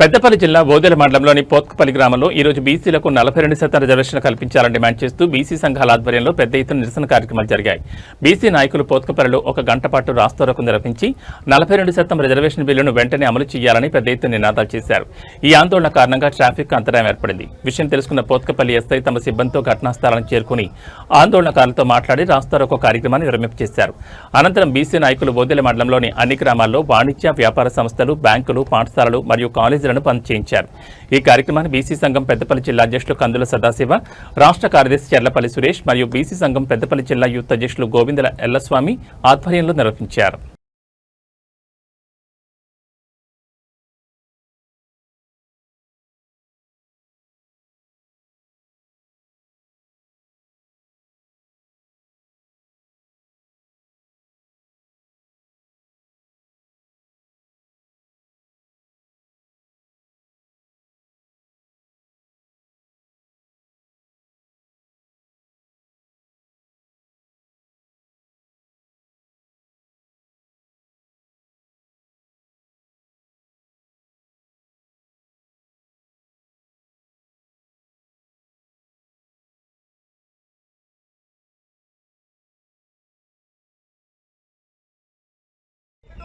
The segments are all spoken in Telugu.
పెద్దపల్లి జిల్లా ఓదెల మండలంలోని పోత్కపల్లి గ్రామంలో ఈ రోజు బీసీలకు నలభై రెండు శాతం రిజర్వేషన్ కల్పించాలని డిమాండ్ చేస్తూ బీసీ సంఘాల ఆధ్వర్యంలో పెద్ద ఎత్తున నిరసన కార్యక్రమాలు జరిగాయి. బీసీ నాయకులు పోత్కపల్లిలో ఒక గంట పాటు రాస్తారోకు నిర్వహించి నలభై రెండు శాతం రిజర్వేషన్ బిల్లును వెంటనే అమలు చేయాలని పెద్ద ఎత్తున నినాదాలు చేశారు. ఈ ఆందోళన కారణంగా ట్రాఫిక్ అంతరాయం ఏర్పడింది. విషయం తెలుసుకున్న పోత్కపల్లి ఎస్ఐ తమ సిబ్బందితో ఘటనాస్థలాన్ని చేరుకుని ఆందోళనకారులతో మాట్లాడి రాస్తారోకో కార్యక్రమాన్ని విరమింపచేశారు అనంతరం బీసీ నాయకులు ఓదెల మండలంలోని అన్ని గ్రామాల్లో వాణిజ్య వ్యాపార సంస్థలు బ్యాంకులు పాఠశాలలు మరియు కాలేజీ బంద్ చేయించారు. ఈ కార్యక్రమాన్ని బీసీ సంఘం పెద్దపల్లి జిల్లా అధ్యక్షులు కందుల సదాశివ రాష్ట్ర కార్యదర్శి చెర్లపల్లి సురేష్ మరియు బీసీ సంఘం పెద్దపల్లి జిల్లా యూత్ అధ్యక్షులు గోవిందల ఎల్లస్వామి ఆధ్వర్యంలో నిర్వహించారు.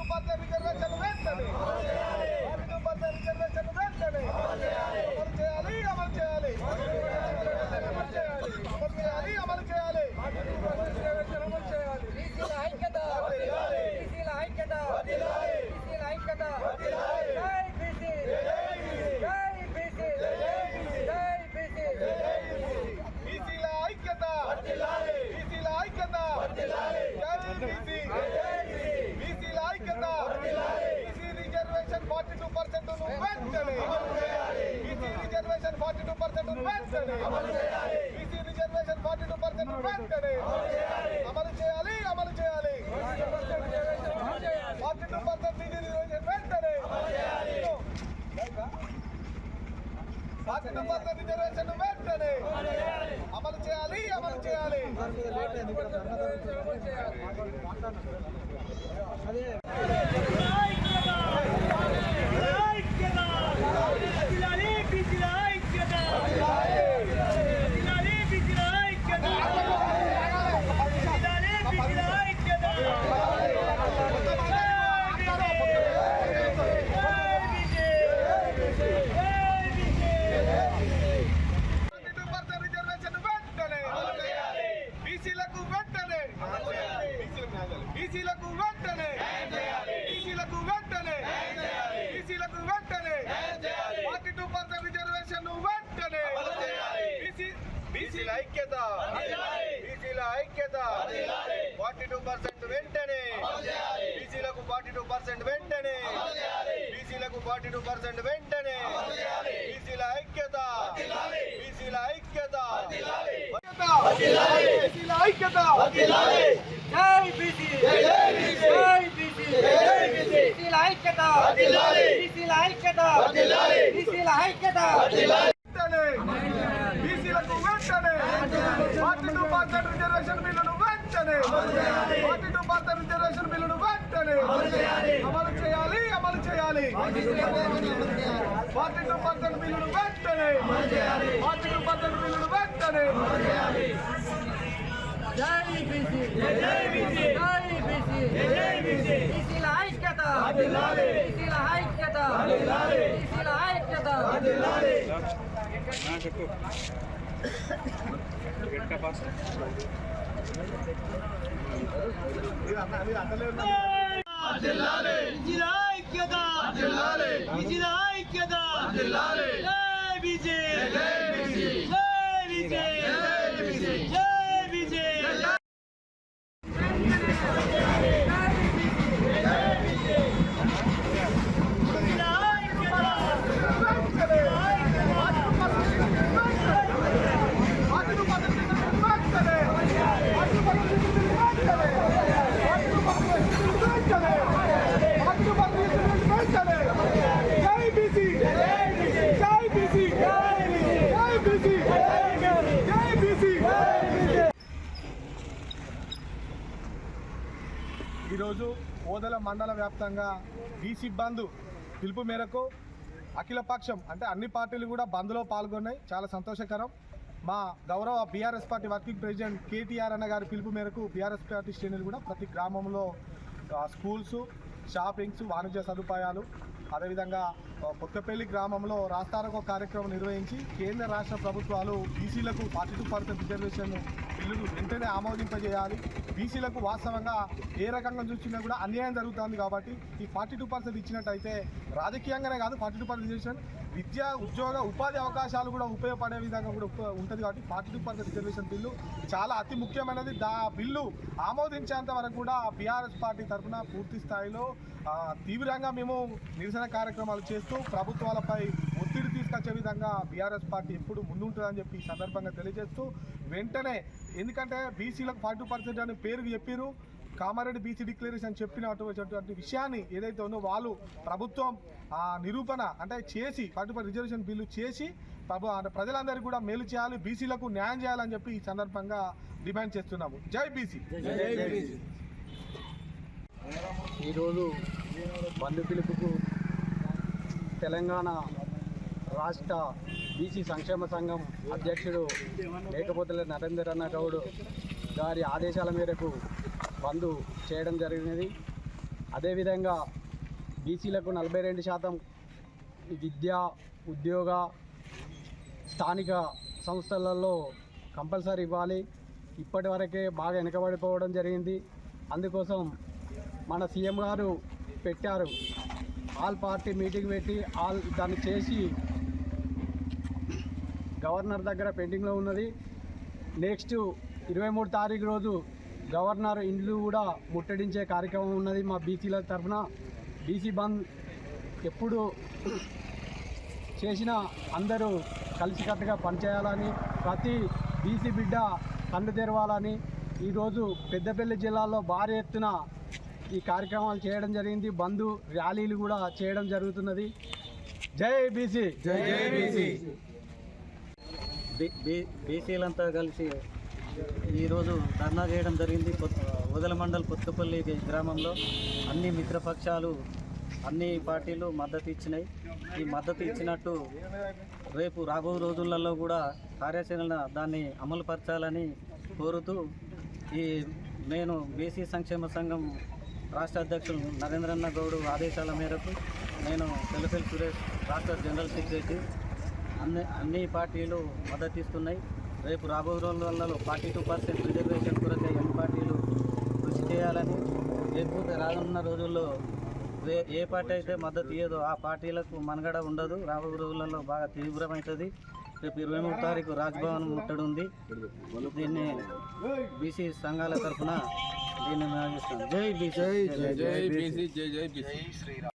పద్ద రిజర్వేషన్ వెంటనే పన్నెండు పద్ద రిజర్వేషన్ వెంటనే అమలు చేయాలి అమలు చేయాలి అమలు చేయాలి అమలు చేయాలి అమలు చేయాలి బీసీల ఐక్యత బీసీల ఐక్యత బీసీల ఐక్యత జై బీసీ జై బీసీ జై బీసీ బీసీల ఐక్యత బీసీల ఐక్యత జై బీసీ బీసీల ఐక్యత BC reservation forty two percent వెంటనే BC reservation forty two BC reservation forty two percent వెంటనే. అమలు చేయాలి. అమలు చేయాలి ఫార్టీ టూ పర్సెంట్ రిజర్వేషన్ వెంటనే. ఫార్టీ టూ పర్సెంట్ రిజర్వేషన్ వెంటనే. అమలు చేయాలి. అమలు చేయాలి ఫార్టీ టూ పర్సెంట్ రిజర్వేషన్ వెంటనే బీసీలకు వెంటనే బీసీలకు వెంటనే బీసీలకు వెంటనే బీసీలకు వెంటనే ఫార్టీ టూ పర్సెంట్ రిజర్వేషన్ వెంటనే బీసీ బీసీల ఐక్యత. బీసీల ఐక్యత. ఫార్టీ టూ పర్సెంట్ వెంటనే. బీసీలకు ఫార్టీ టూ పర్సెంట్ వెంటనే. బీసీలకు ఫార్టీ టూ పర్సెంట్ వెంటనే. బీసీల ఐక్యత. బీసీల ఐక్యత. బీసీల ఐక్యత. జై బీసీ. జై బీసీ. బీసీల ఐక్యత. బీసీల ఐక్యత. బీసీల ఐక్యత వెంటనే బీసీలకు వెంటనే ఫార్టీ టూ పర్సెంట్ రిజర్వేషన్ బిల్లును వెంటనే ఫార్టీ టూ పర్సెంట్ రిజర్వేషన్ బిల్లును వెంటనే అమలు చేయాలి. అమలు చేయాలి ఫార్టీ టూ పర్సెంట్ బిల్లును వెంటనే ఫార్టీ టూ పర్సెంట్ బిల్లును వెంటనే జై బీసీ. జై బీసీ. జై బీసీ. జై బీసీ. బీసీల ఐక్యత. బీసీల ఐక్యత బీసీల ఐక్యత. బీసీల ఐక్యత బీసీల ఐక్యత. జై బీసీ జై బీసీ జై బీసీ జై BC forty two percent reservation వెంటనే ఫార్టీ టూ పర్సెంట్ రిజర్వేషన్ వెంటనే ఫార్టీ టూ పర్సెంట్ రిజర్వేషన్ వెంటనే జై బీసీ జై బీసీ జై బీసీ జై బీసీ ఈరోజు ఓదల మండల వ్యాప్తంగా బీసీ బంధు పిలుపు మేరకు అఖిలపక్షం అంటే అన్ని పార్టీలు కూడా బంద్లో పాల్గొన్నాయి. చాలా సంతోషకరం. మా గౌరవ BRS party working president KTR అన్న గారి పిలుపు మేరకు బీఆర్ఎస్ పార్టీ శ్రేణులు కూడా ప్రతి గ్రామంలో స్కూల్స్ షాపింగ్స్ వాణిజ్య సదుపాయాలు అదేవిధంగా కొత్తపల్లి గ్రామంలో రాస్తారకో కార్యక్రమం నిర్వహించి కేంద్ర రాష్ట్ర ప్రభుత్వాలు బీసీలకు ఫార్టీ టూ పర్సెంట్ రిజర్వేషన్ బిల్లును వెంటనే ఆమోదింపజేయాలి. బీసీలకు వాస్తవంగా ఏ రకంగా చూసినా కూడా అన్యాయం జరుగుతుంది కాబట్టి ఈ ఫార్టీ టూ పర్సెంట్ ఇచ్చినట్టయితే రాజకీయంగానే కాదు ఫార్టీ టూ పర్సెంట్ రిజర్వేషన్ విద్య ఉద్యోగ ఉపాధి అవకాశాలు కూడా ఉపయోగపడే విధంగా కూడా ఉంటుంది కాబట్టి forty two percent reservation bill చాలా అతి ముఖ్యమైనది. దా బిల్లు ఆమోదించేంత వరకు కూడా బీఆర్ఎస్ పార్టీ తరఫున పూర్తి స్థాయిలో తీవ్రంగా మేము నిరసన కార్యక్రమాలు చేస్తూ ప్రభుత్వాలపై ఒత్తిడి తీసుకొచ్చే విధంగా బీఆర్ఎస్ పార్టీ ఎప్పుడు ముందుంటుందని చెప్పి ఈ సందర్భంగా తెలియజేస్తూ వెంటనే ఎందుకంటే బీసీలకు ఫార్టీ పర్సెంట్ అని పేరు చెప్పిరు కామారెడ్డి బీసీ డిక్లరేషన్ చెప్పినటువంటి విషయాన్ని ఏదైతే ఉందో వాళ్ళు ప్రభుత్వం ఆ నిరూపణ అంటే చేసి ఫార్టీ పర్సెంట్ రిజర్వేషన్ బిల్లు చేసి ప్రభు అంటే ప్రజలందరికీ కూడా మేలు చేయాలి బీసీలకు న్యాయం చేయాలని చెప్పి ఈ సందర్భంగా డిమాండ్ చేస్తున్నాము. జై బీసీ. ఈరోజు బంధు పిలుపుకు తెలంగాణ రాష్ట్ర బీసీ సంక్షేమ సంఘం అధ్యక్షుడు లేకపోతే నరేందర్ అన్న గౌడ్ గారి ఆదేశాల మేరకు బంద్ చేయడం జరిగినది. అదేవిధంగా బీసీలకు నలభై రెండు శాతం విద్య ఉద్యోగ స్థానిక సంస్థలలో కంపల్సరీ ఇవ్వాలి. ఇప్పటి వరకే బాగా వెనకబడిపోవడం జరిగింది. అందుకోసం మన సీఎం గారు పెట్టారు. ఆల్ పార్టీ మీటింగ్ పెట్టి ఆల్ దాన్ని చేసి గవర్నర్ దగ్గర పెండింగ్లో ఉన్నది. నెక్స్ట్ ఇరవై మూడు తారీఖు రోజు గవర్నర్ ఇండ్లు కూడా ముట్టడించే కార్యక్రమం ఉన్నది మా బీసీల తరఫున. బీసీ బంద్ ఎప్పుడు చేసినా అందరూ కలిసికట్టుగా పనిచేయాలని ప్రతి బీసీ బిడ్డ కళ్ళు తెరవాలని ఈరోజు పెద్దపల్లి జిల్లాలో భారీ ఎత్తున ఈ కార్యక్రమాలు చేయడం జరిగింది. బంధు ర్యాలీలు కూడా చేయడం జరుగుతున్నది. జై బీసీ! జై బీసీ! బీ- బీ- బీసీలంతా కలిసి ఈరోజు ధర్నా చేయడం జరిగింది. వదల మండల్ కొత్తపల్లి గ్రామంలో అన్ని మిత్రపక్షాలు అన్ని పార్టీలు మద్దతు ఇచ్చినాయి. ఈ మద్దతు ఇచ్చినట్టు రేపు రాబో రోజులలో కూడా కార్యాచరణ దాన్ని అమలుపరచాలని కోరుతూ ఈ నేను బీసీ సంక్షేమ సంఘం రాష్ట్ర అధ్యక్షులు నరేంద్రన్న గౌడ్ ఆదేశాల మేరకు నేను తెలపల్లి సురేష్ రాష్ట్ర జనరల్ సెక్రటరీ అన్ని అన్ని పార్టీలు మద్దతు ఇస్తున్నాయి రేపు రాబో రోజులలో ఫార్టీ టూ పర్సెంట్ రిజర్వేషన్ కొరకై అన్ని పార్టీలు కృషి చేయాలని లేకపోతే రానున్న రోజుల్లో ఏ ఏ పార్టీ అయితే మద్దతు ఇయ్యదో ఆ పార్టీలకు మనగడ ఉండదు. రాబో రోజులలో బాగా తీవ్రమవుతుంది. రేపు ఇరవై మూడు తారీఖు రాజ్భవన్ ముట్టడి ఉంది. దీన్ని బీసీ సంఘాల తరఫున దీన్ని మేము జై బీసీ. జై జై బీసీ. జై జై బీసీ.